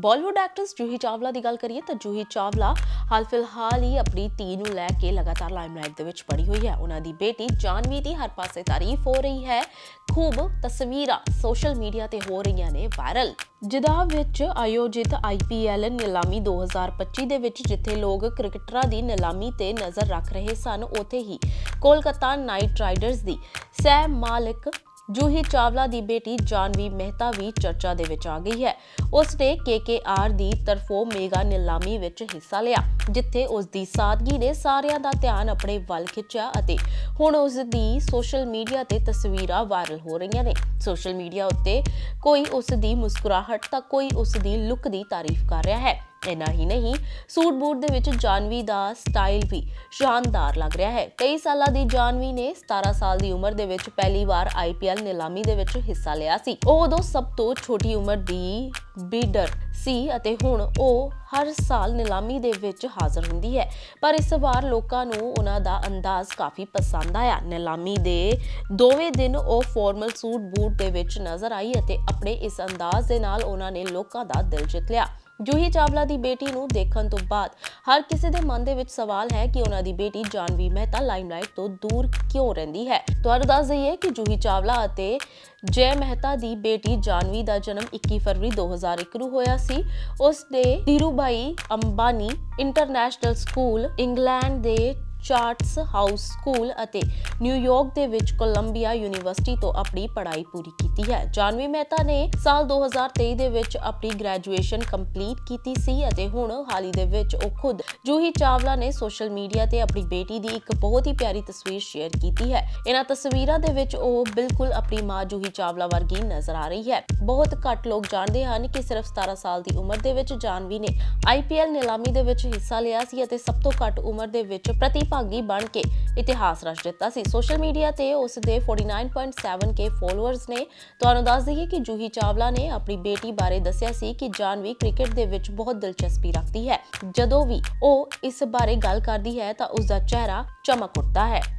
Bollywood actress Juhi Chawla ਦੀ ਗੱਲ ਕਰੀਏ ਤਾਂ ਜੂਹੀ ਚਾਵਲਾ ਹਾਲ ਫਿਲਹਾਲ ਹੀ ਆਪਣੀ ਧੀ ਨੂੰ ਲੈ ਕੇ ਲਗਾਤਾਰ ਲਾਈਮਲਾਈਟ ਦੇ ਵਿੱਚ ਬਣੀ ਹੋਈ ਹੈ। ਉਹਨਾਂ ਦੀ ਬੇਟੀ ਜਾਨਵੀ ਦੀ ਹਰ ਪਾਸੇ ਤਾਰੀਫ ਹੋ ਰਹੀ ਹੈ। ਖੂਬ ਤਸਵੀਰਾਂ ਸੋਸ਼ਲ ਮੀਡੀਆ ਤੇ ਹੋ ਰਹੀਆਂ ਨੇ ਵਾਇਰਲ ਜਦਾ ਵਿੱਚ ਆਯੋਜਿਤ IPL ਨਿਲਾਮੀ 2025 ਦੇ ਵਿੱਚ ਜਿੱਥੇ ਲੋਕ ਕ੍ਰਿਕਟਰਾਂ ਦੀ ਨਿਲਾਮੀ ਤੇ ਨਜ਼ਰ ਰੱਖ ਰਹੇ ਸਨ, ਉੱਥੇ ਹੀ ਕੋਲਕਾਤਾ ਨਾਈਟ ਰਾਈਡਰਸ ਦੀ ਸਹਿ ਮਾਲਿਕ ਜੂਹੀ ਚਾਵਲਾ ਦੀ ਬੇਟੀ ਜਾਨਵੀ ਮਹਿਤਾ ਵੀ ਚਰਚਾ ਦੇ ਵਿੱਚ ਆ ਗਈ ਹੈ। ਉਸ ਨੇ KKR ਦੀ ਤਰਫੋਂ ਮੇਗਾ ਨਿਲਾਮੀ ਵਿੱਚ ਹਿੱਸਾ ਲਿਆ, ਜਿੱਥੇ ਉਸ ਦੀ ਸਾਦਗੀ ਨੇ ਸਾਰਿਆਂ ਦਾ ਧਿਆਨ ਆਪਣੇ ਵੱਲ ਖਿੱਚਿਆ ਅਤੇ ਹੁਣ ਉਸ ਦੀ ਸੋਸ਼ਲ ਮੀਡੀਆ ਤੇ ਤਸਵੀਰਾਂ ਵਾਇਰਲ ਹੋ ਰਹੀਆਂ ਨੇ। ਸੋਸ਼ਲ ਮੀਡੀਆ ਉੱਤੇ ਕੋਈ ਉਸ ਦੀ ਮੁਸਕਰਾਹਟ ਤਾਂ ਕੋਈ ਉਸ ਦੀ ਲੁੱਕ ਦੀ ਤਾਰੀਫ ਕਰ ਰਿਹਾ ਹੈ। ਇੰਨਾ ਹੀ ਨਹੀਂ, ਸੂਟ ਬੂਟ ਦੇ ਵਿੱਚ ਜਾਨਵੀ ਦਾ ਸਟਾਈਲ ਵੀ ਸ਼ਾਨਦਾਰ ਲੱਗ ਰਿਹਾ ਹੈ। ਕਈ ਸਾਲਾਂ ਦੀ ਜਾਨਵੀ ਨੇ 17 ਸਾਲ ਦੀ ਉਮਰ ਦੇ ਵਿੱਚ ਪਹਿਲੀ ਵਾਰ IPL ਨਿਲਾਮੀ ਦੇ ਵਿੱਚ ਹਿੱਸਾ ਲਿਆ ਸੀ। ਉਹ ਉਦੋਂ ਸਭ ਤੋਂ ਛੋਟੀ ਉਮਰ ਦੀ ਬੀਡਰ ਸੀ ਅਤੇ ਹੁਣ ਉਹ ਹਰ ਸਾਲ ਨਿਲਾਮੀ ਦੇ ਵਿੱਚ ਹਾਜ਼ਰ ਹੁੰਦੀ ਹੈ। ਪਰ ਇਸ ਵਾਰ ਲੋਕਾਂ ਨੂੰ ਉਹਨਾਂ ਦਾ ਅੰਦਾਜ਼ ਕਾਫੀ ਪਸੰਦ ਆਇਆ। ਨਿਲਾਮੀ ਦੇ ਦੋਵੇਂ ਦਿਨ ਉਹ ਫਾਰਮਲ ਸੂਟ ਬੂਟ ਦੇ ਵਿੱਚ ਨਜ਼ਰ ਆਈ ਅਤੇ ਆਪਣੇ ਇਸ ਅੰਦਾਜ਼ ਦੇ ਨਾਲ ਉਹਨਾਂ ਨੇ ਲੋਕਾਂ ਦਾ ਦਿਲ ਜਿੱਤ ਲਿਆ। ਜੂਹੀ ਚਾਵਲਾ ਦੀ ਬੇਟੀ ਨੂੰ ਦੇਖਣ ਤੋਂ ਬਾਅਦ ਹਰ ਕਿਸੇ ਦੇ ਮਨ ਦੇ ਵਿੱਚ ਸਵਾਲ ਹੈ ਕਿ ਉਹਨਾਂ ਦੀ ਬੇਟੀ ਜਾਨਵੀ ਮਹਿਤਾ ਲਾਈਮਲਾਈਟ ਤੋਂ ਦੂਰ ਕਿਉਂ ਰਹਿੰਦੀ ਹੈ? ਤੁਹਾਨੂੰ ਦੱਸ ਦਈਏ ਕਿ ਜੂਹੀ ਚਾਵਲਾ ਅਤੇ ਜੈ ਮਹਿਤਾ ਦੀ ਬੇਟੀ ਜਾਨਵੀ ਦਾ ਜਨਮ 21 ਫਰਵਰੀ 2001 ਨੂੰ ਹੋਇਆ ਸੀ। ਉਸ ਨੇ Dhirubhai Ambani international school England Charterhouse house school ਅਤੇ ਨਿਊਯਾਰਕ ਦੇ ਵਿੱਚ ਕੋਲੰਬੀਆ ਯੂਨੀਵਰਸਿਟੀ ਤੋਂ ਆਪਣੀ ਪੜ੍ਹਾਈ ਪੂਰੀ ਕੀਤੀ ਹੈ। ਜਾਨਵੀ ਮਹਿਤਾ ਨੇ ਸਾਲ 2023 ਦੇ ਵਿੱਚ ਆਪਣੀ ਗ੍ਰੈਜੂਏਸ਼ਨ ਕੰਪਲੀਟ ਕੀਤੀ ਸੀ ਅਤੇ ਹੁਣ ਹਾਲ ਦੇ ਵਿੱਚ ਉਹ ਖੁਦ ਜੂਹੀ ਚਾਵਲਾ ਨੇ ਸੋਸ਼ਲ ਮੀਡੀਆ ਤੇ ਆਪਣੀ ਬੇਟੀ ਦੀ ਇੱਕ ਬਹੁਤ ਹੀ ਪਿਆਰੀ ਤਸਵੀਰ ਸ਼ੇਅਰ ਕੀਤੀ ਹੈ। ਇਹਨਾਂ ਤਸਵੀਰਾਂ ਦੇ ਵਿੱਚ ਉਹ ਬਿਲਕੁਲ ਆਪਣੀ ਮਾਂ ਜੂਹੀ ਚਾਵਲਾ ਵਰਗੀ ਨਜ਼ਰ ਆ ਰਹੀ ਹੈ। ਬਹੁਤ ਘੱਟ ਲੋਕ ਜਾਣਦੇ ਹਨ ਕਿ ਸਿਰਫ 17 ਸਾਲ ਦੀ ਉਮਰ ਦੇ ਵਿੱਚ ਜਾਨਵੀ ਨੇ IPL ਨਿਲਾਮੀ ਦੇ ਵਿੱਚ ਹਿੱਸਾ ਲਿਆ ਸੀ ਅਤੇ ਸਭ ਤੋਂ ਘੱਟ ਉਮਰ ਦੇ ਵਿੱਚ ਪ੍ਰਤੀ ਪ੍ਰਤੀਭਾਗੀ ਬਣ ਕੇ ਇਤਿਹਾਸ ਰਚ ਦਿੱਤਾ ਸੀ। ਸੋਸ਼ਲ ਮੀਡੀਆ ਤੇ ਉਸ ਦੇ 49.7k ਫਾਲੋਅਰਸ ਨੇ ਤੁਹਾਨੂੰ ਦੱਸ ਦਈਏ ਕਿ ਜੂਹੀ ਚਾਵਲਾ ਨੇ ਆਪਣੀ ਬੇਟੀ ਬਾਰੇ ਦੱਸਿਆ ਸੀ ਕਿ ਜਾਨਵੀ ਕ੍ਰਿਕਟ ਦੇ ਵਿੱਚ ਬਹੁਤ ਦਿਲਚਸਪੀ ਰੱਖਦੀ ਹੈ। ਜਦੋਂ ਵੀ ਉਹ ਇਸ ਬਾਰੇ ਗੱਲ ਕਰਦੀ ਹੈ ਤਾਂ ਉਸ ਦਾ ਚਿਹਰਾ ਚਮਕ ਉੱਠਦਾ ਹੈ।